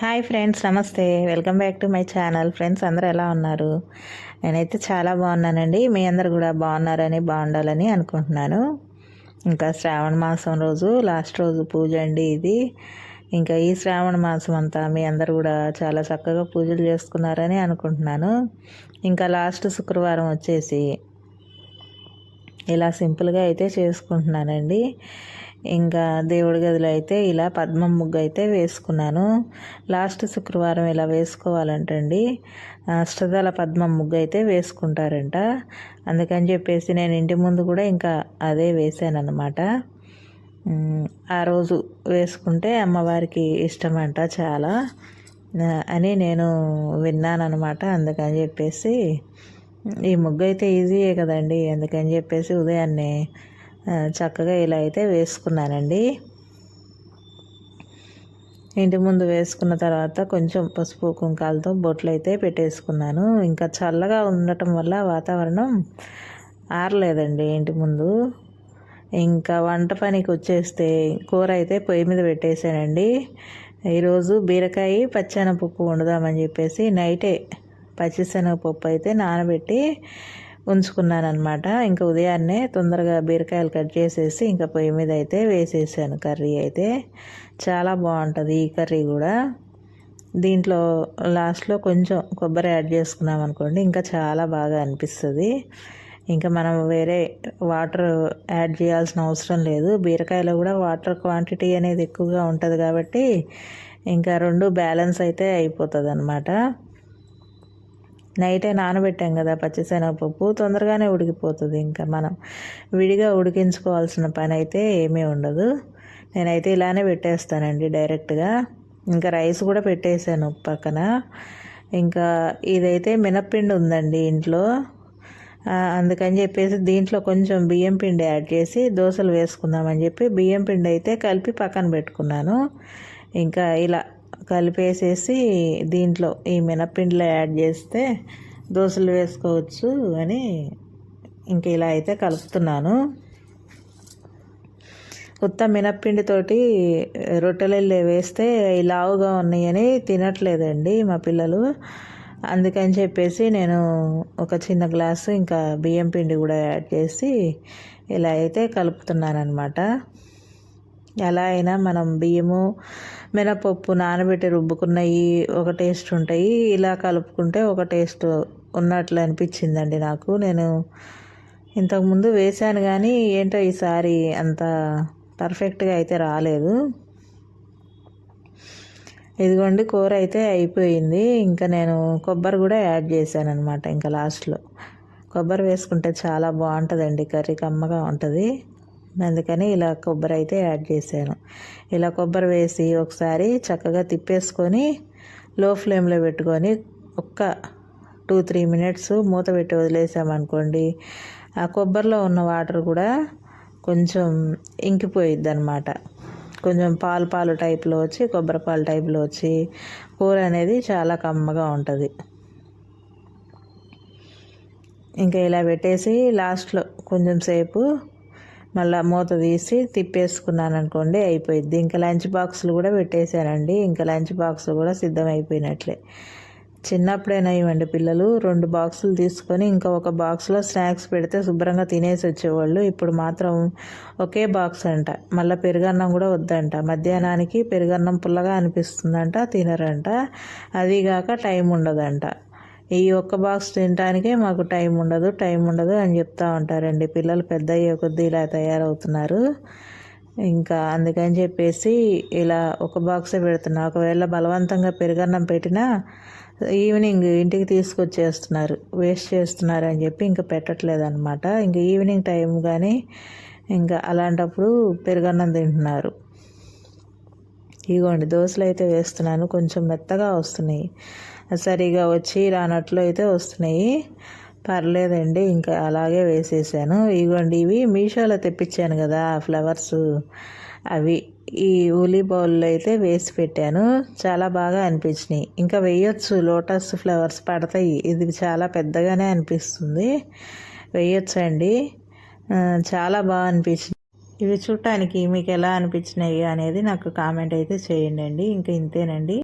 Hi friends నమస్తే. Welcome back to my channel friends అందరూ ఎలా ఉన్నారు? నేనైతే చాలా బాగున్నానండి. మీ అందరు కూడా బాగున్నారని బాగుండాలని అనుకుంటున్నాను. ఇంకా శ్రావణ మాసం రోజు లాస్ట్ రోజు పూజ అండి ఇది. ఇంకా ఈ శ్రావణ మాసం అంతా మీ అందరు కూడా చాలా చక్కగా పూజలు చేసుకున్నారని అనుకుంటున్నాను. ఇంకా లాస్ట్ శుక్రవారం వచ్చేసి ఇలా సింపుల్గా అయితే చేసుకుంటున్నానండి. ఇంకా దేవుడి గదిలో అయితే ఇలా పద్మం ముగ్గు అయితే వేసుకున్నాను. లాస్ట్ శుక్రవారం ఇలా వేసుకోవాలంటండి అష్టదళ పద్మం ముగ్గు అయితే వేసుకుంటారంట. అందుకని చెప్పేసి నేను ఇంటి ముందు కూడా ఇంకా అదే వేసాను అనమాట ఆ రోజు వేసుకుంటే అమ్మవారికి ఇష్టమంట చాలా అని నేను విన్నానమాట అందుకని చెప్పేసి ఈ ముగ్గు అయితే ఈజీయే కదండి. అందుకని చెప్పేసి ఉదయాన్నే చక్కగా ఇలా అయితే వేసుకున్నానండి. ఇంటి ముందు వేసుకున్న తర్వాత కొంచెం పసుపు కుంకాలతో బొట్లు అయితే పెట్టేసుకున్నాను. ఇంకా చల్లగా ఉండటం వల్ల వాతావరణం ఆరలేదండి ఇంటి ముందు. ఇంకా వంట పనికి వచ్చేస్తే కూర అయితే పొయ్యి మీద పెట్టేశానండి. ఈరోజు బీరకాయ పచ్చెనపప్పు వండుదామని చెప్పేసి నైటే పచ్చిశనగపప్పు అయితే నానబెట్టి ఉంచుకున్నాను అనమాట ఇంకా ఉదయాన్నే తొందరగా బీరకాయలు కట్ చేసేసి ఇంకా పొయ్యి మీద అయితే వేసేసాను కర్రీ అయితే. చాలా బాగుంటుంది ఈ కర్రీ కూడా. దీంట్లో లాస్ట్లో కొంచెం కొబ్బరి యాడ్ చేసుకున్నాం అనుకోండి ఇంకా చాలా బాగా అనిపిస్తుంది. ఇంకా మనం వేరే వాటర్ యాడ్ చేయాల్సిన అవసరం లేదు. బీరకాయలో కూడా వాటర్ క్వాంటిటీ అనేది ఎక్కువగా ఉంటుంది కాబట్టి ఇంకా రెండు బ్యాలెన్స్ అయితే అయిపోతుంది అనమాట నైటే నానబెట్టాం కదా పచ్చిశనగపప్పు. తొందరగానే ఉడికిపోతుంది ఇంకా మనం. విడిగా ఉడికించుకోవాల్సిన పని అయితే ఏమీ ఉండదు. నేనైతే ఇలానే పెట్టేస్తానండి డైరెక్ట్గా. ఇంకా రైస్ కూడా పెట్టేశాను పక్కన. ఇంకా ఇదైతే మినప్పిండి ఉందండి ఇంట్లో. అందుకని చెప్పేసి దీంట్లో కొంచెం బియ్యం పిండి యాడ్ చేసి దోశలు వేసుకుందామని చెప్పి బియ్యం పిండి అయితే కలిపి పక్కన పెట్టుకున్నాను. ఇంకా ఇలా కలిపేసేసి దీంట్లో ఈ మినప్పిండిలో యాడ్ చేస్తే దోశలు వేసుకోవచ్చు అని ఇంక ఇలా అయితే కలుపుతున్నాను. ఉత్త మినప్పిండితోటి రొట్టెలు వేస్తే లావుగా ఉన్నాయని తినట్లేదండి మా పిల్లలు. అందుకని చెప్పేసి నేను ఒక చిన్న గ్లాసు ఇంకా బియ్యం పిండి కూడా యాడ్ చేసి ఇలా అయితే కలుపుతున్నాను అనమాట ఎలా అయినా మనం బియ్యము మినపప్పు నానబెట్టి రుబ్బుకున్నవి ఒక టేస్ట్ ఉంటాయి. ఇలా కలుపుకుంటే ఒక టేస్ట్ ఉన్నట్లు అనిపించిందండి నాకు. నేను ఇంతకుముందు వేశాను కానీ ఏంటో ఈసారి అంత పర్ఫెక్ట్గా అయితే రాలేదు. ఇదిగోండి కూర అయితే అయిపోయింది. ఇంకా నేను కొబ్బరి కూడా యాడ్ చేశాను అనమాట ఇంకా లాస్ట్లో కొబ్బరి వేసుకుంటే చాలా బాగుంటుందండి. కర్రీ కమ్మగా ఉంటుంది. అందుకని ఇలా కొబ్బరి అయితే యాడ్ చేశాను. ఇలా కొబ్బరి వేసి ఒకసారి చక్కగా తిప్పేసుకొని లో ఫ్లేమ్లో పెట్టుకొని ఒక్క టూ త్రీ మినిట్స్ మూత పెట్టి వదిలేసామనుకోండి ఆ కొబ్బరిలో ఉన్న వాటర్ కూడా కొంచెం ఇంకిపోయిద్ది అనమాట కొంచెం పాలు పాలు టైప్లో వచ్చి కొబ్బరి పాలు టైప్లో వచ్చి కూర అనేది చాలా కమ్మగా ఉంటుంది. ఇంకా ఇలా పెట్టేసి లాస్ట్లో కొంచెం సేపు మళ్ళీ మూత తీసి తిప్పేసుకున్నాను అనుకోండి అయిపోయింది ఇంకా లంచ్ బాక్సులు కూడా పెట్టేశానండి. ఇంకా లంచ్ బాక్సులు కూడా సిద్ధమైపోయినట్లే. చిన్నప్పుడైనా ఇవ్వండి పిల్లలు రెండు బాక్సులు తీసుకొని ఇంకా ఒక బాక్స్లో స్నాక్స్ పెడితే శుభ్రంగా తినేసి వచ్చేవాళ్ళు. ఇప్పుడు మాత్రం ఒకే బాక్స్ అంట. మళ్ళీ పెరుగన్నం కూడా వద్దంట. మధ్యాహ్నానికి పెరుగన్నం పుల్లగా అనిపిస్తుందంట తినరంట. అదిగాక టైం ఉండదంట. ఈ ఒక్క బాక్స్ తినడానికే మాకు టైం ఉండదు టైం ఉండదు అని చెప్తూ ఉంటారండి. పిల్లలు పెద్ద అయ్యే కొద్దీ ఇలా తయారవుతున్నారు. ఇంకా అందుకని చెప్పేసి ఇలా ఒక బాక్సే పెడుతున్నా. ఒకవేళ బలవంతంగా పెరుగన్నం పెట్టినా ఈవినింగ్ ఇంటికి తీసుకొచ్చేస్తున్నారు వేస్ట్ చేస్తున్నారు అని చెప్పి ఇంకా పెట్టట్లేదు అనమాట ఇంకా ఈవినింగ్ టైం కానీ ఇంకా అలాంటప్పుడు పెరుగన్నం తింటున్నారు. ఇగోండి దోశలు అయితే వేస్తున్నాను కొంచెం మెత్తగా వస్తున్నాయి. సరిగా వచ్చి రానట్లు అయితే వస్తున్నాయి. పర్లేదండి ఇంకా అలాగే వేసేసాను. ఇదిగోండి ఇవి మీషోలో తెప్పించాను కదా ఫ్లవర్స్. అవి ఈ ఉలి బౌల్లో అయితే వేసి పెట్టాను. చాలా బాగా అనిపించినాయి. ఇంకా వేయొచ్చు లోటస్ ఫ్లవర్స్ పడతాయి. ఇది చాలా పెద్దగానే అనిపిస్తుంది. వేయొచ్చు అండి చాలా బాగా అనిపించింది. ఇవి చూడటానికి మీకు ఎలా అనిపించినాయి అనేది నాకు కామెంట్ అయితే చేయండి అండి. ఇంకా ఇంతేనండి.